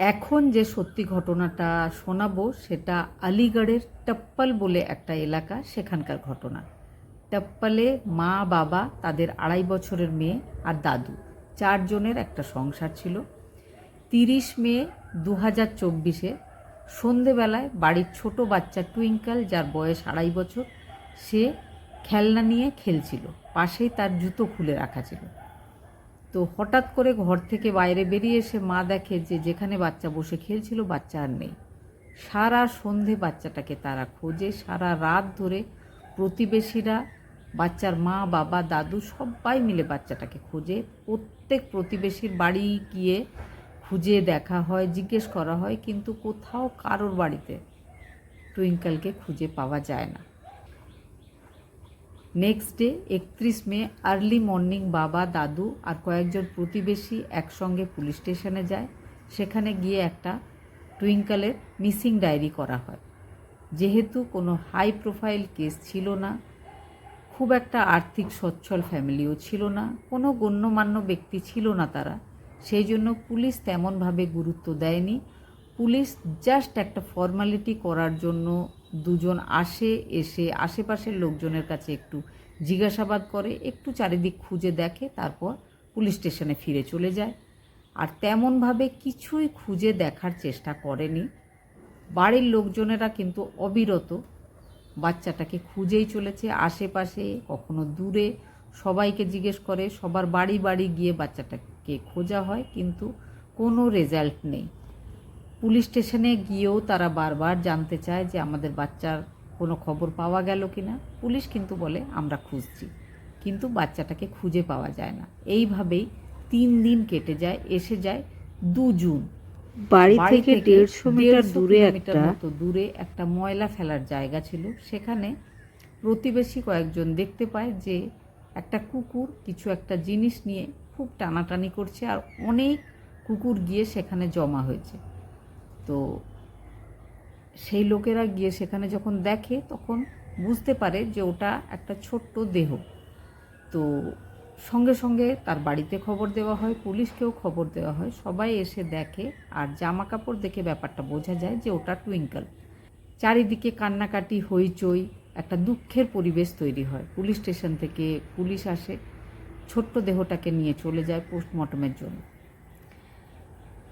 এখন যে সত্যি ঘটনাটা শোনাবো সেটা আলিগড়ের টপ্পল বলে একটা এলাকা সেখানকার ঘটনা। টপ্পলে মা, বাবা, তাদের আড়াই বছরের মেয়ে আর দাদু, চারজনের একটা সংসার ছিল। তিরিশ মে দু হাজার চব্বিশে সন্ধেবেলায় বাড়ির ছোট বাচ্চা টুইঙ্কেল, যার বয়স আড়াই বছর, সে খেলনা নিয়ে খেলছিল। পাশেই তার জুতো খুলে রাখা ছিল। তো হঠাৎ করে ঘর থেকে বাইরে বেরিয়ে এসে মা দেখে যে যেখানে বাচ্চা বসে খেলছিল, বাচ্চা আর নেই। সারা সন্ধে বাচ্চাটাকে তারা খোঁজে। সারা রাত ধরে প্রতিবেশীরা, বাচ্চার মা, বাবা, দাদু সবাই মিলে বাচ্চাটাকে খোঁজে। প্রত্যেক প্রতিবেশীর বাড়ি গিয়ে খুঁজে দেখা হয়, জিজ্ঞেস করা হয়, কিন্তু কোথাও কারোর বাড়িতে টুইঙ্কেলকে খুঁজে পাওয়া যায় না। নেক্সট ডে একত্রিশ মে আর্লি মর্নিং বাবা, দাদু আর কয়েকজন প্রতিবেশী একসঙ্গে পুলিশ স্টেশনে যায়। সেখানে গিয়ে একটা টুইঙ্কেলের মিসিং ডায়েরি করা হয়। যেহেতু কোনো হাই প্রোফাইল কেস ছিল না, খুব একটা আর্থিক সচ্ছল ফ্যামিলিও ছিল না, কোনো গণ্যমান্য ব্যক্তি ছিল না তারা। সেই জন্য পুলিশ তেমনভাবে গুরুত্ব দেয়নি। পুলিশ জাস্ট একটা ফর্মালিটি করার জন্য দুজন আসে, এসে আশেপাশের লোকজনের কাছে একটু জিজ্ঞাসাবাদ করে, একটু চারিদিক খুঁজে দেখে, তারপর পুলিশ স্টেশনে ফিরে চলে যায়। আর তেমনভাবে কিছুই খুঁজে দেখার চেষ্টা করেনি। বাড়ির লোকজনেরা কিন্তু অবিরত বাচ্চাটাকে খুঁজেই চলেছে। আশেপাশে, কখনো দূরে সবাইকে জিজ্ঞেস করে, সবার বাড়ি বাড়ি গিয়ে বাচ্চাটাকে খোঁজা হয়, কিন্তু কোনো রেজাল্ট নেই। পুলিশ স্টেশনে গিয়েও তারা বারবার জানতে চায় যে আমাদের বাচ্চার কোনো খবর পাওয়া গেল কি না। পুলিশ কিন্তু বলে আমরা খুঁজছি। কিন্তু বাচ্চাটাকে খুঁজে পাওয়া যায় না। এইভাবেই তিন দিন কেটে যায় এসে যায় দু জুন। বাড়ি থেকে দেড়শো মিটার দূরে একটা মতো দূরে একটা ময়লা ফেলার জায়গা ছিল। সেখানে প্রতিবেশী কয়েকজন দেখতে পায় যে একটা কুকুর কিছু একটা জিনিস নিয়ে খুব টানাটানি করছে আর অনেক কুকুর গিয়ে সেখানে জমা হয়েছে। তো সেই লোকেরা গিয়ে সেখানে যখন দেখে, তখন বুঝতে পারে যে ওটা একটা ছোট্ট দেহ। তো সঙ্গে সঙ্গে তার বাড়িতে খবর দেওয়া হয়, পুলিশকেও খবর দেওয়া হয়। সবাই এসে দেখে আর জামা কাপড় দেখে ব্যাপারটা বোঝা যায় যে ওটা টুইঙ্কল। চারিদিকে কান্নাকাটি, হইচই, একটা দুঃখের পরিবেশ তৈরি হয়। পুলিশ স্টেশন থেকে পুলিশ আসে, ছোট্ট দেহটাকে নিয়ে চলে যায় পোস্টমর্টমের জন্য।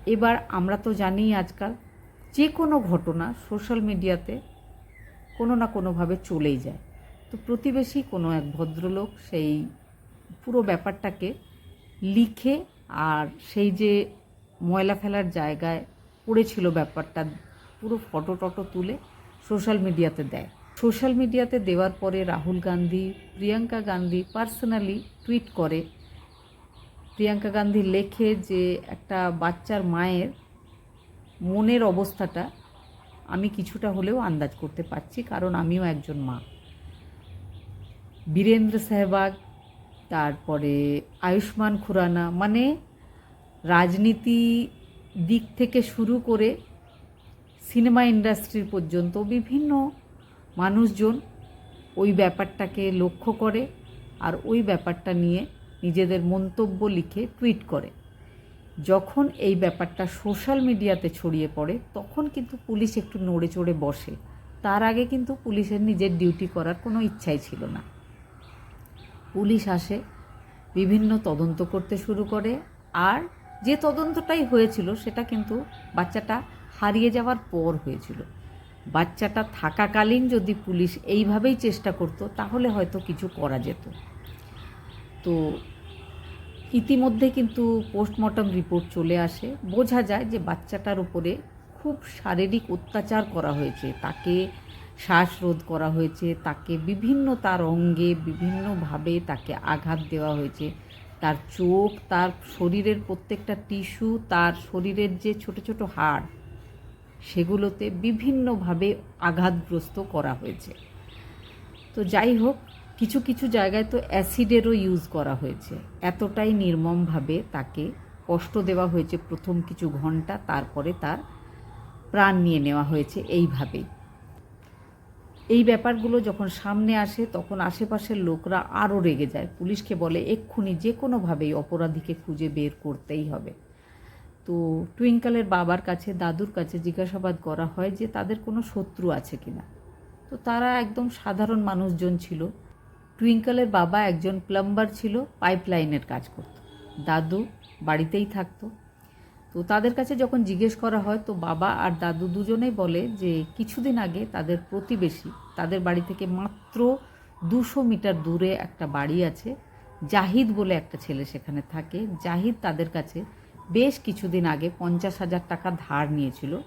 এবার আমরা তো জানি আজকাল, যে কোনো ঘটনা সোশ্যাল মিডিয়াতে কোনো না কোনোভাবে চলেই যায়। তো প্রতিবেশী কোনো এক ভদ্রলোক সেই পুরো ব্যাপারটাকে লিখে আর সেই যে ময়লা ফেলার জায়গায় পড়েছিল ব্যাপারটা পুরো ফটো টটো তুলে সোশ্যাল মিডিয়াতে দেয়। সোশ্যাল মিডিয়াতে দেওয়ার পরে রাহুল গান্ধী, প্রিয়াঙ্কা গান্ধী পার্সোনালি টুইট করে প্রিয়াঙ্কা গান্ধী লেখে যে একটা বাচ্চার মায়ের মনের অবস্থাটা আমি কিছুটা হলেও আন্দাজ করতে পারছি, কারণ আমিও একজন মা। বীরেন্দ্র সেহবাগ, তারপরে আয়ুষ্মান খুরানা মানে রাজনীতি দিক থেকে শুরু করে সিনেমা ইন্ডাস্ট্রির পর্যন্ত বিভিন্ন মানুষজন ওই ব্যাপারটাকে লক্ষ্য করে আর ওই ব্যাপারটা নিয়ে নিজেদের মন্তব্য লিখে টুইট করে। যখন এই ব্যাপারটা সোশ্যাল মিডিয়াতে ছড়িয়ে পড়ে, তখন কিন্তু পুলিশ একটু নড়ে চড়ে বসে। তার আগে কিন্তু পুলিশের নিজের ডিউটি করার কোনো ইচ্ছাই ছিল না। পুলিশ আসে, বিভিন্ন তদন্ত করতে শুরু করে আর যে তদন্তটাই হয়েছিল সেটা কিন্তু বাচ্চাটা হারিয়ে যাওয়ার পর হয়েছিল। বাচ্চাটা থাকাকালীন যদি পুলিশ এইভাবেই চেষ্টা করতো, তাহলে হয়তো কিছু করা যেত। তো ইতিমধ্যে কিন্তু পোস্টমর্টম রিপোর্ট চলে আসে। বোঝা যায় যে বাচ্চাটার উপরে খুব শারীরিক অত্যাচার করা হয়েছে। তাকে শ্বাসরোধ করা হয়েছে, তাকে বিভিন্ন তার অঙ্গে বিভিন্নভাবে তাকে আঘাত দেওয়া হয়েছে। তার চোখ, তার শরীরের প্রত্যেকটা টিস্যু, তার শরীরের যে ছোট ছোট হাড়, সেগুলোতে বিভিন্নভাবে আঘাতগ্রস্ত করা হয়েছে। তো যাই হোক কিছু কিছু জায়গায় তো অ্যাসিডেরও ইউজ করা হয়েছে। এতটাই নির্মমভাবে তাকে কষ্ট দেওয়া হয়েছে প্রথম কিছু ঘণ্টা, তারপরে তার প্রাণ নিয়ে নেওয়া হয়েছে এইভাবেই। এই ব্যাপারগুলো যখন সামনে আসে, তখন আশেপাশের লোকরা আরও রেগে যায়। পুলিশকে বলে, এক্ষুনি যে কোনোভাবেই অপরাধীকে খুঁজে বের করতেই হবে। তো টুইঙ্কেলের বাবার কাছে, দাদুর কাছে জিজ্ঞাসাবাদ করা হয় যে, তাদের কোনো শত্রু আছে কিনা? তো তারা একদম সাধারণ মানুষজন ছিল। টুইঙ্কেলের বাবা একজন প্লাম্বার ছিল, পাইপলাইনের কাজ করত। দাদু বাড়িতেই থাকতো। তো তাদের কাছে যখন জিজ্ঞেস করা হয়, তো বাবা আর দাদু দুজনেই বলে যে, কিছুদিন আগে তাদের প্রতিবেশী, তাদের বাড়ি থেকে মাত্র দুশো মিটার দূরে একটা বাড়ি আছে, জাহিদ বলে একটা ছেলে সেখানে থাকে। জাহিদ তাদের কাছে বেশ কিছুদিন আগে পঞ্চাশ হাজার টাকা ধার নিয়েছিল।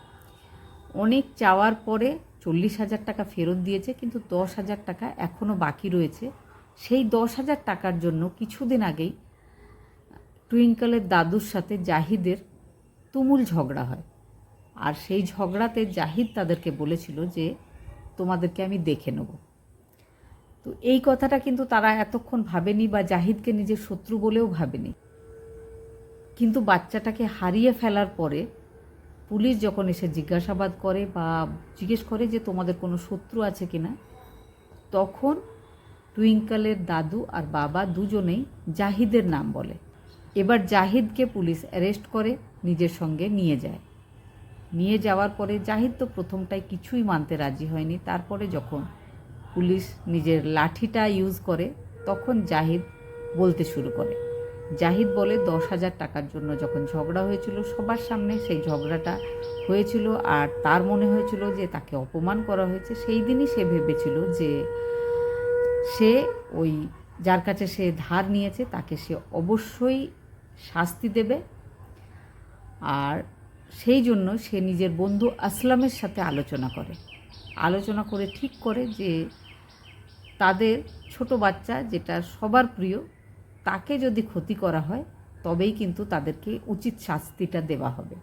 অনেক চাওয়ার পরে চল্লিশ হাজার টাকা ফেরত দিয়েছে, কিন্তু দশ হাজার টাকা এখনও বাকি রয়েছে। সেই দশ হাজার টাকার জন্য কিছুদিন আগেই টুইঙ্কলের দাদুর সাথে জাহিদের তুমুল ঝগড়া হয়। আর সেই ঝগড়াতে জাহিদ তাদেরকে বলেছিল যে, তোমাদেরকে আমি দেখে নেব। তো এই কথাটা কিন্তু তারা এতক্ষণ ভাবেনি বা জাহিদকে নিজের শত্রু বলেও ভাবেনি। কিন্তু বাচ্চাটাকে হারিয়ে ফেলার পরে পুলিশ যখন এসে জিজ্ঞাসাবাদ করে বা জিজ্ঞেস করে যে তোমাদের কোনো শত্রু আছে কি না তখন টুইঙ্কেলের দাদু আর বাবা দুজনেই জাহিদের নাম বলে। এবার জাহিদকে পুলিশ অ্যারেস্ট করে, নিজের সঙ্গে নিয়ে যায়। নিয়ে যাওয়ার পরে জাহিদ তো প্রথমটায় কিছুই মানতে রাজি হয়নি। তারপরে যখন পুলিশ নিজের লাঠিটা ইউজ করে, তখন জাহিদ বলতে শুরু করে। জাহিদ বলে দশ হাজার টাকার জন্য যখন ঝগড়া হয়েছিল, সবার সামনে সেই ঝগড়াটা হয়েছিল আর তার মনে হয়েছিল যে তাকে অপমান করা হয়েছে। সেই দিনই সে ভেবেছিল যে সে ওই যার কাছে সে ধার নিয়েছে, তাকে সে অবশ্যই শাস্তি দেবে। আর সেই জন্য সে নিজের বন্ধু আসলামের সাথে আলোচনা করে। আলোচনা করে ঠিক করে যে তাদের ছোট বাচ্চা যেটা সবার প্রিয় তাকে যদি ক্ষতি করা হয়, তবেই কিন্তু তাদেরকে উচিত শাস্তিটা দেওয়া হবে।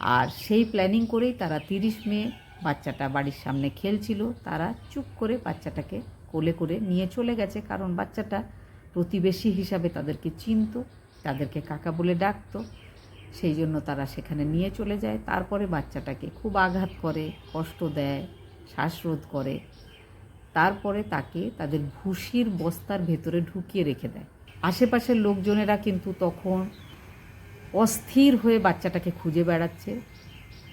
আর সেই প্ল্যানিং করেই তারা তিরিশ মে বাচ্চাটা বাড়ির সামনে খেলছিল। তারা চুপ করে বাচ্চাটাকে কোলে করে নিয়ে চলে গেছে। কারণ বাচ্চাটা প্রতিবেশী হিসাবে তাদেরকে চিনত, তাদেরকে কাকা বলে ডাকতো। সেই জন্য তারা সেখানে নিয়ে চলে যায়। তারপরে বাচ্চাটাকে খুব আঘাত করে, কষ্ট দেয়, শ্বাসরোধ করে। তারপরে তাকে তাদের ভুসির বস্তার ভেতরে ঢুকিয়ে রেখে দেয়। আশেপাশের লোকজনেরা কিন্তু তখন অস্থির হয়ে বাচ্চাটাকে খুঁজে বেড়াচ্ছে।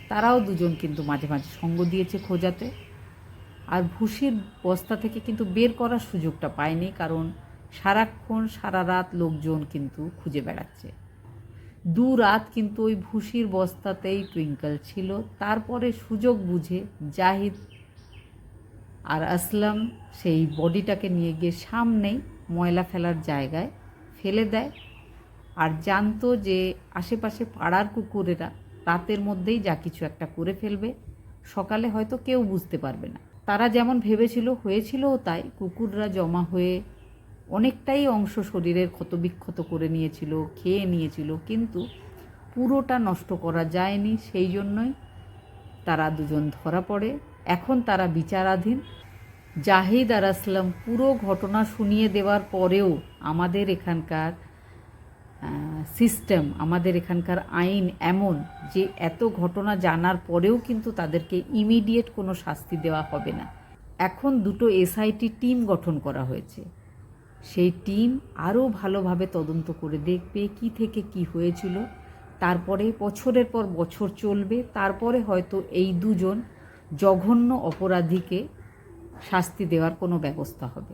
তারাও দুজন কিন্তু মাঝে মাঝে সঙ্গ দিয়েছে খোঁজাতে। আর ভুসির বস্তা থেকে কিন্তু বের করার সুযোগটা পায়নি কারণ সারাক্ষণ সারা রাত লোকজন কিন্তু খুঁজে বেড়াচ্ছে। দু রাত কিন্তু ওই ভুসির বস্তাতেই টুইঙ্কল ছিল। তারপরে সুযোগ বুঝে জাহিদ আর আসলাম সেই বডিটাকে নিয়ে গিয়ে সামনেই ময়লা ফেলার জায়গায় ফেলে দেয় আর জানতো যে আশেপাশে পাড়ার কুকুরেরা রাতের মধ্যেই যা কিছু একটা করে ফেলবে, সকালে হয়তো কেউ বুঝতে পারবে না। তারা যেমন ভেবেছিল, হয়েছিলও তাই। কুকুররা জমা হয়ে অনেকটাই অংশ শরীরের ক্ষতবিক্ষত করে নিয়েছিল, খেয়ে নিয়েছিল, কিন্তু পুরোটা নষ্ট করা যায়নি। সেই জন্যই তারা দুজন ধরা পড়ে। এখন তারা বিচারাধীন। জাহিদ আর আসলাম পুরো ঘটনা শুনিয়ে দেওয়ার পরেও আমাদের এখানকার সিস্টেম আমাদের এখানকার আইন এমন যে এত ঘটনা জানার পরেও কিন্তু তাদেরকে ইমিডিয়েট কোনো শাস্তি দেওয়া হবে না। এখন দুটো এসআইটি টিম গঠন করা হয়েছে। সেই টিম আরও ভালোভাবে তদন্ত করে দেখবে কি থেকে কি হয়েছিল। তারপরে বছরের পর বছর চলবে। তারপরে হয়তো এই দুজন জঘন্য অপরাধীকে শাস্তি দেওয়ার কোনো ব্যবস্থা হবে।